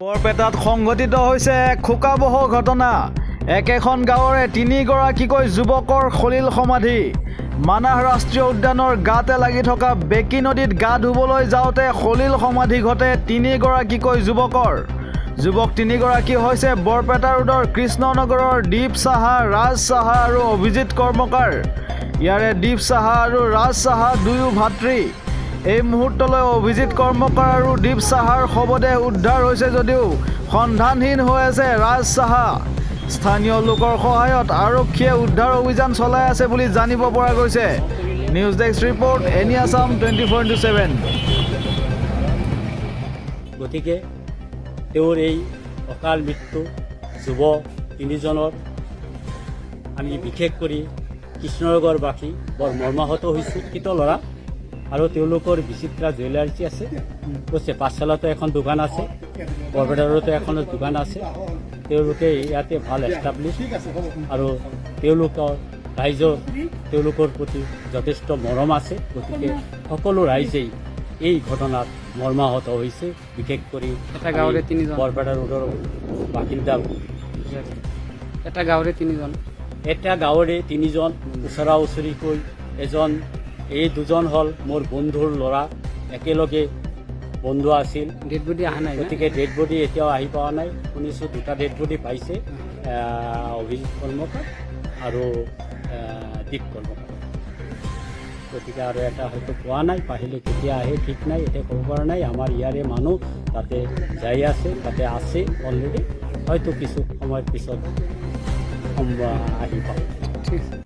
বৰপেটাত সংঘটিত হৈছে এক শোকাবহ ঘটনা। একেখন গাঁৱৰে তিনিগৰাকীকৈ যুৱকৰ সলিল সমাধি। মানাহ ৰাষ্ট্ৰীয় উদ্যানৰ গাতে লাগি থকা বেকী নদীত গা ধুবলৈ যাওঁতে সলিল সমাধি ঘটে তিনিগৰাকীকৈ যুৱকৰ। যুৱক তিনিগৰাকী হৈছে বৰপেটা ৰোডৰ কৃষ্ণনগৰৰ দীপ চাহা ৰাজ চাহা আৰু অভিজিত কৰ্মকাৰ। ইয়াৰে দীপ চাহা আৰু ৰাজ চাহা দুয়ো ভাতৃ। এই মুহূৰ্তলৈ অভিজিত কৰ্মকাৰ আৰু দীপ চাহাৰ শৱদেহ উদ্ধাৰ হৈছে যদিও সন্ধানহীন হৈ আছে ৰাজ চাহা স্থানীয় লোকৰ সহায়ত আৰক্ষীয়ে উদ্ধাৰ অভিযান চলাই আছে বুলি জানিব পৰা গৈছে। News desk report any Assam twenty four into seven. গতিকে তেওঁৰ এই অকাল মৃত্যু যুৱ তিনিজনৰ আমি বিশেষ কৰি কৃষ্ণনগৰবাসী বৰ মৰ্মাহত হৈছোঁ। শিক্ষিত ল'ৰা। আৰু তেওঁলোকৰ বিচিত্ৰা জুৱেলাৰ্চি আছে। কৈছে পাঠশালাতো এখন দোকান আছে বৰপেটাৰতো এখন দোকান আছে। তেওঁলোকে ইয়াতে ভালো এষ্টাব্লিছ আৰু তেওঁলোকৰ ৰাইজৰ তেওঁলোকৰ প্ৰতি যথেষ্ট মৰম আছে। গতিকে সকলো ৰাইজেই এই ঘটনাত মৰ্মাহত হৈছে। বিশেষ কৰি এটা গাঁৱৰে তিনিজন। বৰপেটা ৰোডৰ বাসিন্দা এটা গাঁৱৰে তিনিজন। এটা গাঁৱৰে তিনিজন ওচৰা ওচৰিকৈ এজন এই দুজন হ'ল মোৰ বন্ধুৰ ল'ৰা। একেলগে বন্ধু আছিল। ডেড বডি অহা নাই? গতিকে ডেড বডি এতিয়াও আহি পোৱা নাই। শুনিছোঁ দুটা ডেড বডি পাইছে আহ, অভিজিত কৰ্মকাৰ আৰু দীপ কৰ্মকাৰ গতিকে আৰু এটা হয়তো পোৱা নাই পাহিলে কেতিয়া আহে ঠিক নাই এতিয়া ক'ব পৰা নাই। আমাৰ ইয়াৰে মানুহ তাতে যাই আছে তাতে আছে অলৰেডি হয়তো কিছু সময় পিছত আহি পাব। ঠিক আছে।